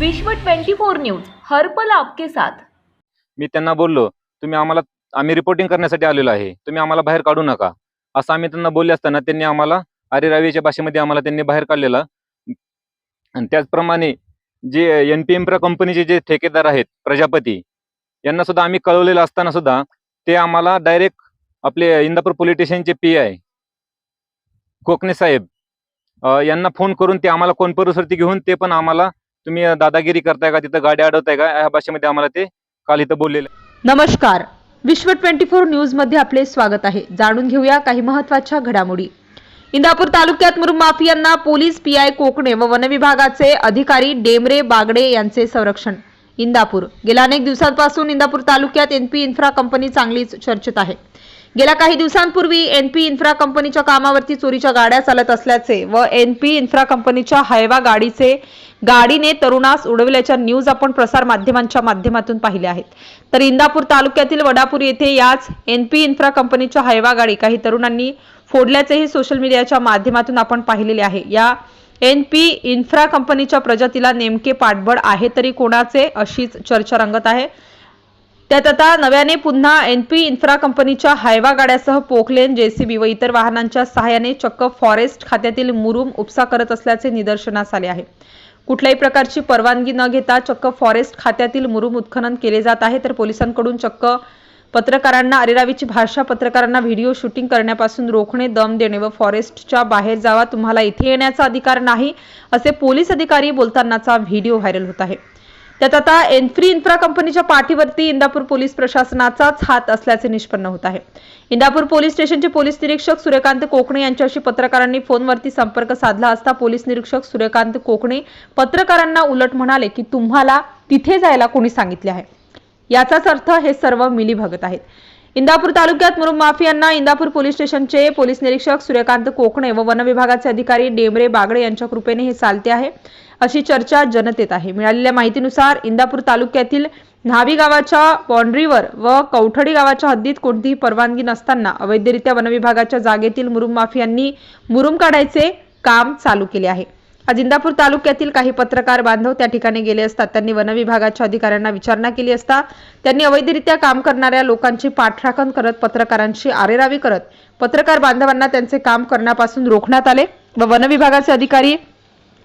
विश्व 24 न्यूज हरपल आपके साथ. मी त्यांना बोललो तुम्ही आम्हाला आम्ही रिपोर्टिंग करण्यासाठी आलेलो आहे. तुम्ही आम्हाला बाहेर काढू नका. असं आम्ही त्यांना बोलले असताना त्यांनी आम्हाला अरे रावीच्या भाषेमध्ये आम्हाला त्यांनी बाहेर काढलेलं. आणि त्याचप्रमाणे जे एन पी एम्प्रा कंपनीचे जे ठेकेदार आहेत प्रजापती यांना सुद्धा आम्ही कळवलेलं असताना सुद्धा ते आम्हाला डायरेक्ट आपले इंदापूर पोलीस स्टेशनचे पी आय कोकणे साहेब यांना फोन करून ते आम्हाला कोण परिसरती घेऊन ते पण आम्हाला तुम्ही दादागिरी करताय का? तिथं गाडी अडवताय का? या भाषेमध्ये आम्हाला ते काल इथं बोललेले. नमस्कार. विश्व 24 न्यूजमध्ये आपले स्वागत आहे. जाणून घेऊया काही महत्त्वाच्या घडामोडी. इंदापूर तालुक्यात मुरुम माफियांना पोलीस पीआय कोकणे व वनविभागाचे अधिकारी डेमरे बागडे यांचे संरक्षण. इंदापूर. गेल्या अनेक दिवसांपासून इंदापूर तालुक्यात एनपी इन्फ्रा कंपनी चांगलीच चर्चेत आहे. गेल्या काही दिवसांपूर्वी एनपी इन्फ्रा कंपनीच्या कामावरती चोरीच्या गाड्या चालत असल्याचे व एनपी इन्फ्रा कंपनीच्या हायवा गाडीचे गाडीने तरुणास उडविल्याच्या न्यूज आपण प्रसार माध्यमांच्या माध्यमातून पाहिल्या आहेत. तर इंदापूर तालुक्यातील वडापूर येथे याच एनपी इन्फ्रा कंपनीच्या हायवा गाडी काही तरुणांनी फोडल्याचेही सोशल मीडियाच्या माध्यमातून आपण पाहिलेले आहे. या एन पी इन्फ्रा कंपनीच्या प्रजातीला नेमके पाठबळ आहे तरी कोणाचे अशीच चर्चा रंगत आहे. त्यात आता नव्याने पुन्हा एनपी इन्फ्रा कंपनीच्या हायवा गाड्यासह पोखलेन जेसीबी व इतर वाहनांच्या सहाय्याने चक्क फॉरेस्ट खात्यातील मुरुम उपसा करत असल्याचे निदर्शनास आले आहे. कुठल्याही प्रकारची परवानगी न घेता चक्क फॉरेस्ट खात्यातील मुरुम उत्खनन केले जात आहे तर पोलिसांकडून चक्क पत्रकारांना अरेरावीची भाषा पत्रकारांना व्हिडिओ शूटिंग करण्यापासून रोखणे दम देणे व फॉरेस्टच्या बाहेर जावा तुम्हाला इथे येण्याचा अधिकार नाही असे पोलीस अधिकारी बोलतानाचा व्हिडिओ व्हायरल होत आहे. त्यात आता एनफ्री इन्फ्रा कंपनीच्या पाठीवरती इंदापूर पोलीस प्रशासनाचाच हात असल्याचे निष्पन्न होत आहे. इंदापूर पोलीस स्टेशनचे पोलीस निरीक्षक सूर्यकांत कोकणे यांच्याशी पत्रकारांनी फोनवरती संपर्क साधला असता पोलीस निरीक्षक सूर्यकांत कोकणे पत्रकारांना उलट म्हणाले की तुम्हाला तिथे जायला कोणी सांगितले आहे. याचाच अर्थ हे सर्व मिलीभगत आहेत. इंदापूर तालुक्यात मुरुम माफियांना इंदापूर पोलीस स्टेशनचे पोलीस निरीक्षक सूर्यकांत कोकणे व वन विभागाचे अधिकारी डेमरे बागडे यांच्या कृपेने हे चालते आहे. अशी चर्चा जनतेत आहे. मिळालेल्या माहितीनुसार इंदापूर तालुक्यातील न्हावी गावाच्या बाँड्रीवर व कवठडी गावाच्या हद्दीत कोणतीही परवानगी नसताना अवैधरित्या वनविभागाच्या जागेतील मुरुम माफियांनी मुरुम काढायचे काम चालू केले आहे. आज इंदापूर तालुक्यातील काही पत्रकार बांधव त्या ठिकाणी गेले असतात. त्यांनी वनविभागाच्या अधिकाऱ्यांना विचारणा केली असता त्यांनी अवैधरित्या काम करणाऱ्या लोकांची पाठराखण करत पत्रकारांची आरेरावी करत पत्रकार बांधवांना त्यांचे काम करण्यापासून रोखण्यात आले व वनविभागाचे अधिकारी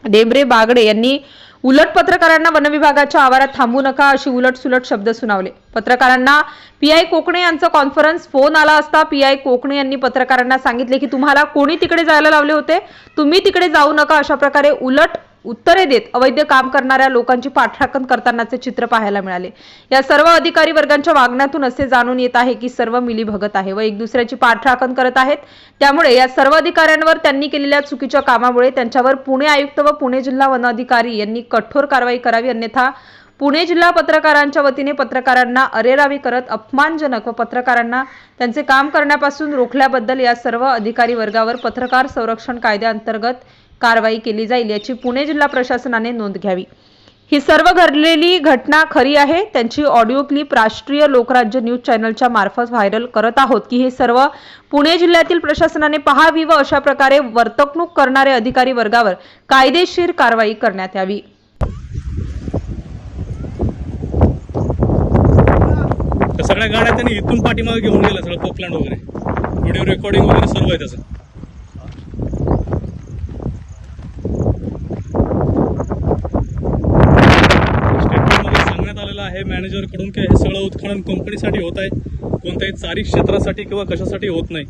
डेमरे बागडे यांनी उलट पत्रकारांना वनविभागाच्या आवारात थांबू नका अशी उलट सुलट शब्द सुनावले. पत्रकारांना पी आय कोकणे यांचा कॉन्फरन्स फोन आला असता पी आय कोकणे यांनी पत्रकारांना सांगितले की तुम्हाला कोणी तिकडे जायला लावले होते? तुम्ही तिकडे जाऊ नका अशा प्रकारे उलट उत्तरे देत अवैध काम करणाऱ्या लोकांची पाठराखण करतानाचे चित्र पाहायला मिळाले. या सर्व अधिकारी वर्गांच्या वागण्यातून असे जाणून येत आहे की सर्व मिली भगत आहे व एक दुसऱ्याची पाठराखण करत आहेत. त्यामुळे या सर्व अधिकाऱ्यांवर त्यांनी केलेल्या चुकीच्या कामामुळे त्यांच्यावर पुणे आयुक्त व पुणे जिल्हा वन अधिकारी यांनी कठोर कारवाई करावी अन्यथा पुणे जिल्हा पत्रकारांच्या वतीने पत्रकारांना अरेरावी करत अपमानजनक व पत्रकारांना त्यांचे काम करण्यापासून रोखल्याबद्दल या सर्व अधिकारी वर्गावर पत्रकार संरक्षण कायद्याअंतर्गत कारवाई केली जाईल याची पुणे जिल्हा प्रशासनाने नोंद घ्यावी. ही सर्व घडलेली घटना खरी आहे. त्यांची ऑडिओ क्लिप राष्ट्रीय लोकराज्य न्यूज चॅनलच्या मार्फत व्हायरल करत आहोत की हे सर्व पुणे जिल्ह्यातील प्रशासनाने पहावी व अशा प्रकारे वर्तवणूक करणारे अधिकारी वर्गावर कायदेशीर कारवाई करण्यात यावी. सगळ्या गाड्या त्यांनी इथून पाठीमागे घेऊन गेल्या सगळं पोकलँड वगैरे. व्हिडिओ रेकॉर्डिंग वगैरे सर्व आहे त्याचं. आहे मॅनेजरकडून की हे सगळं उत्खनन कंपनीसाठी होत आहे. कोणत्याही चारी क्षेत्रासाठी किंवा कशासाठी होत नाही.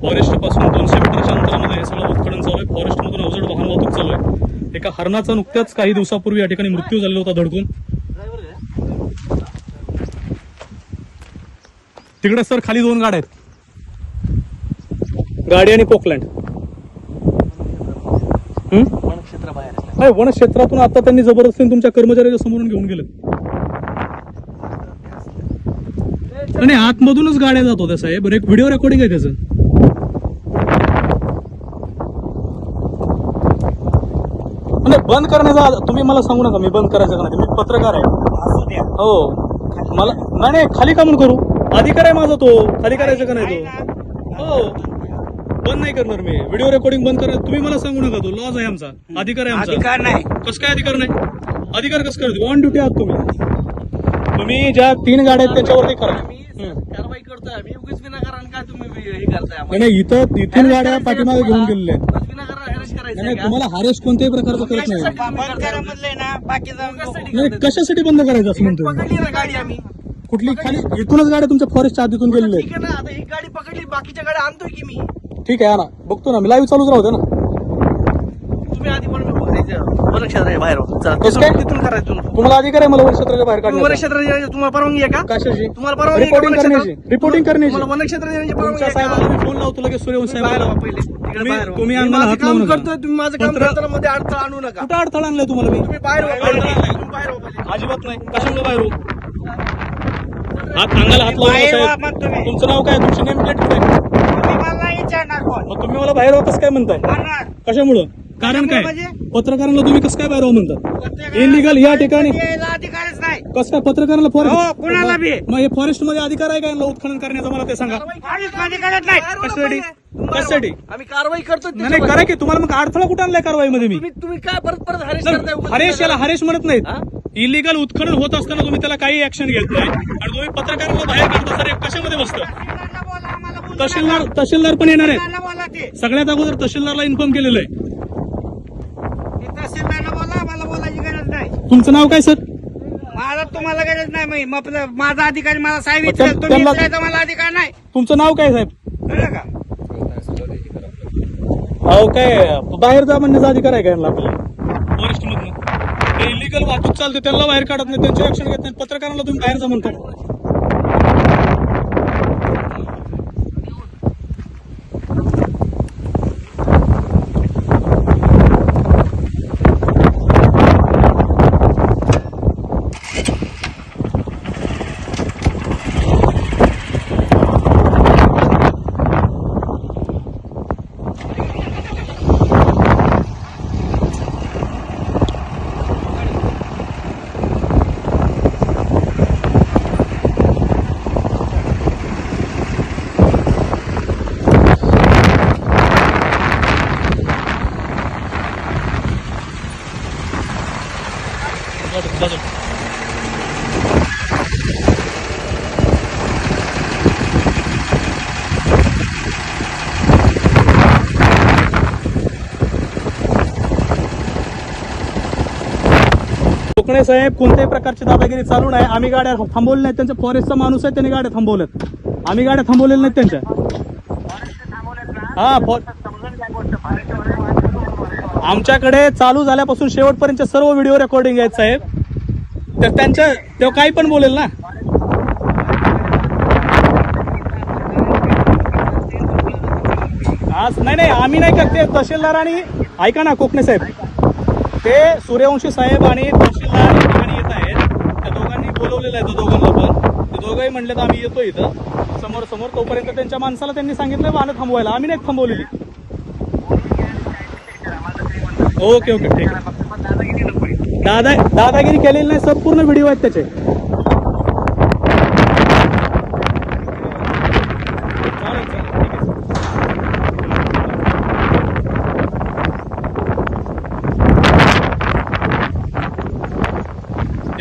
फॉरेस्टपासून दोनशे मीटरच्या अंतरामध्ये हे सगळं उत्खनन चालू आहे. फॉरेस्टमधून अवजड वाहन वाहतूक चालू आहे. एका हरणाचा नुकत्याच काही दिवसापूर्वी या ठिकाणी मृत्यू झालेला होता धडकून. तिकडे सर खाली दोन गाड्या आहेत. गाडी आणि पोकलँड हम्म? नाही वन क्षेत्रातून आता त्यांनी जबरदस्तीने तुमच्या कर्मचाऱ्याच्या समोरून घेऊन गेले आणि आतमधूनच गाड्या जात होत्या साहेब. एक व्हिडिओ रेकॉर्डिंग आहे त्याचं. नाही बंद करण्याचा तुम्ही मला सांगू नका मी बंद करायचं का नाही? मी पत्रकार आहे. हो. मला नाही नाही खाली का म्हणून करू? अधिकार आहे माझा तो. खाली करायचं का नाही तो? हो. बंद नाही करणार मी. व्हिडिओ रेकॉर्डिंग बंद करा. तुम्ही मला सांगू नका तो. लॉज आहे आमचा. अधिकार आहे आमचा. अधिकार नाही. कसं काय अधिकार नाही? अधिकार कसं करतो? ऑन ड्युटी आहात तुम्ही. तुम्ही ज्या तीन गाड्या आहेत त्याच्यावरती करा. कारवाई करतोय. आम्ही उगीच विनाकारण काय तुम्ही हे करताय नाही नाही इथं इथून गाड्या पाठीमागे घेऊन गेलेल्या आहेत. विनाकारण नाही? तुम्हाला हारेस कोणत्याही प्रकारचं करत नाही? ना बाकीचा नाही? कशासाठी बंद करायचं असं म्हणतोय? मी? पकडली ना गाडी आम्ही. कुठली खाली इथूनच गाड्या तुमच्या फॉरेस्टच्या आधीतून गेलेल्या ठीक आहे ना आता ही गाडी पकडली बाकीच्या गाड्या आणतोय की मी? ठीक आहे ना बघतो ना मी लाईव्ह चालूच राहू दे ना. बघायचं वनक्षेत्र बाहेर हो. चला, कसं काय? तिथून तिथून करायचं तुम्ही. तुम्हाला अधिकार आहे मला वनक्षेत्राच्या बाहेर तुम्ही काढण्याचा वनक्षेत्रात येण्याची तुम्हाला परवानगी आहे का कशाची तुम्हाला परवानगी आहे का रिपोर्टिंग वनक्षेत्रात? करण्याची रिपोर्टिंग करण्याची तुम्हाला वनक्षेत्रात येण्याची परवानगी तुमच्या आहे का? साहेबांना मी फोन लावतो लगेच सूर्यवंश तुम्ही बाहेर साहेबांना व्हा पहिले तिकडे तुम्ही- बाहेर व्हा. तुम्ही मी अंगाला माझं हात काम नका. करतोय तुम्ही माझं काम पत्र- करताना मध्ये अडथळा आणू नका कुठं अडथळा आणलाय तुम्हाला मी तुम्ही बाहेर व्हा अडथळा पहिले. आणलाय. तुम्ही बाहेर व्हा पहिले. अजिबात नाही कशामुळे बाहेर हात अंगाला हात लावू नका बाहेर व्हा साहेब मग तुम्ही. तुमचं नाव काय तुमची नेम प्लेट काय तुम्ही मला विचारणार कोण मग तुम्ही मला बाहेर व्हा कसं काय म्हणताय म्हणणार. कशामुळं कारण काय? म्हणजे? पत्रकारांना तुम्ही कसं काय बाहेर म्हणतात इलिगल या ठिकाणी यायला अधिकारच नाही. कसं काय पत्रकारांना हो, कुणाला बी. फॉरेस्ट मग हे फॉरेस्टमध्ये अधिकार आहे का उत्खनन करण्याचा? मला ते सांगा. कशासाठी? कशासाठी? आम्ही कारवाई करतो नाही करा की. तुम्हाला मग अडथळा कुठं आणलाय कारवाईमध्ये मी? तुम्ही तुम्ही काय परत परत हरेश हरेश याला हरेश म्हणत? नाहीत. इलिगल उत्खनन होत असताना तुम्ही त्याला काही ऍक्शन घेत नाही. आणि तुम्ही पत्रकारांना बाहेर काढता सर कशामध्ये बसतं? तहसीलदार. तहसीलदार पण येणार ते. सगळ्यात अगोदर तहसीलदारला इन्फॉर्म केलेलं आहे ते तहसीलदारला बोला आम्हाला बोलायची गरज नाही तुमचं नाव काय सर? माझा तुम्हाला गरज नाही मग मग आपलं- माझा अधिकारी मला साहेब तुम्ही त्यांना- विचारायचा मला अधिकार नाही. तुमचं नाव काय साहेब? कळलं का? अहो काय बाहेर जा म्हणण्याचा अधिकार आहे का यांना आपल्याला? फॉरेस्ट मधनं. इलिगल वाहतूक चालते त्यांना बाहेर काढत नाही त्यांचे ऍक्शन घेत नाही पत्रकारांना तुम्ही बाहेर जा म्हणता. कोकणे साहेब कोणत्याही प्रकारची दादागिरी चालू नाही. आम्ही गाड्या थांबवल्या नाहीत. त्यांच्या फॉरेस्टचा माणूस आहे त्यांनी गाड्या थांबवल्यात. आम्ही गाड्या थांबवलेल्या नाहीत त्यांच्या. हा फॉर आमच्याकडे चालू झाल्यापासून शेवटपर्यंत सर्व व्हिडिओ रेकॉर्डिंग आहेत साहेब. तर त्यांच्या तेव्हा काही पण बोलेल ना. आज नाही नाही आम्ही नाही करते. तहसीलदार आणि ऐका ना कोकणे साहेब. ते सूर्यवंशी साहेब आणि तहसीलदार या ठिकाणी येत आहेत. त्या दोघांनी बोलवलेलं आहे त्या दोघांना पण ते दोघंही म्हणले तर आम्ही येतो इथं. समोर समोर तोपर्यंत त्यांच्या माणसाला त्यांनी सांगितलं वाहनं थांबवायला. आम्ही नाही थांबवलेली. ओके ओके ठीक. आहे दादा दादागिरी केलेली नाही संपूर्ण व्हिडिओ आहेत त्याचे.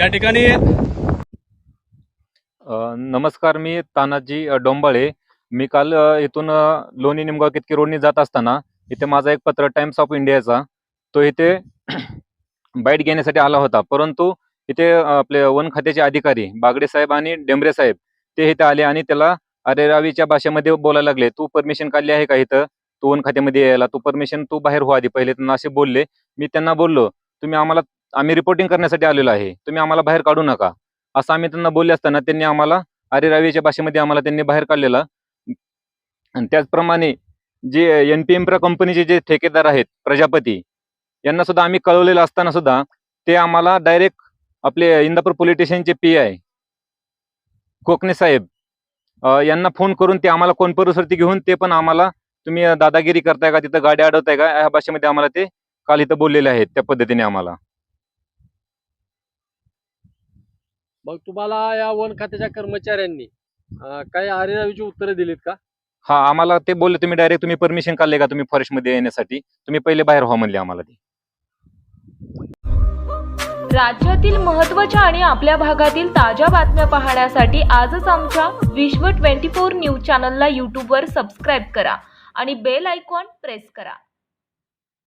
या ठिकाणी नमस्कार मी तानाजी डोंबाळे. मी काल इथून लोणी निमगाव कितकी रोडनी जात असताना इथे माझा एक पत्र टाइम्स ऑफ इंडियाचा तो इथे बाईट घेण्यासाठी आला होता. परंतु इथे आपले वन खात्याचे अधिकारी बागडे साहेब आणि डेंबरे साहेब ते इथे आले आणि त्याला अरे रावीच्या भाषेमध्ये बोलायला लागले. तू परमिशन काढली आहे का इथं? तू वन खात्यामध्ये यायला. तू परमिशन तू बाहेर हो आधी. पहिले त्यांना असे बोलले. मी त्यांना बोललो. तुम्ही आम्हाला आम्ही रिपोर्टिंग करण्यासाठी आलेलो आहे. तुम्ही आम्हाला बाहेर काढू नका. असं आम्ही त्यांना बोलले असताना त्यांनी आम्हाला अरे रावीच्या भाषेमध्ये आम्हाला त्यांनी बाहेर काढलेलं. आणि त्याचप्रमाणे जे एन पी एम कंपनीचे जे ठेकेदार आहेत प्रजापती यांना सुद्धा आम्ही कळवलेलं असताना सुद्धा ते आम्हाला डायरेक्ट आपले इंदापूर पोलिटिशियनचे पी आय कोकणे साहेब यांना फोन करून ते आम्हाला कोण परिसरती घेऊन ते पण आम्हाला तुम्ही दादागिरी करताय का तिथं गाडी अडवताय का या भाषेमध्ये आम्हाला ते काल इथं बोललेले आहेत त्या पद्धतीने आम्हाला. मग तुम्हाला या वन खात्याच्या कर्मचाऱ्यांनी अं, काही आरेरावीची उत्तरं दिलीत का? हा आम्हाला ते बोलले तुम्ही डायरेक्ट तुम्ही परमिशन काढले का तुम्ही फॉरेस्टमध्ये येण्यासाठी? तुम्ही पहिले बाहेर व्हा म्हणले आम्हाला ते. राज्यातील महत्त्वाच्या आणि आपल्या भागातील ताज्या बातम्या पाहण्यासाठी आजच आमच्या विश्व ट्वेंटी फोर न्यूज चॅनलला यूट्यूबवर सबस्क्राईब करा आणि बेल आयकॉन प्रेस करा.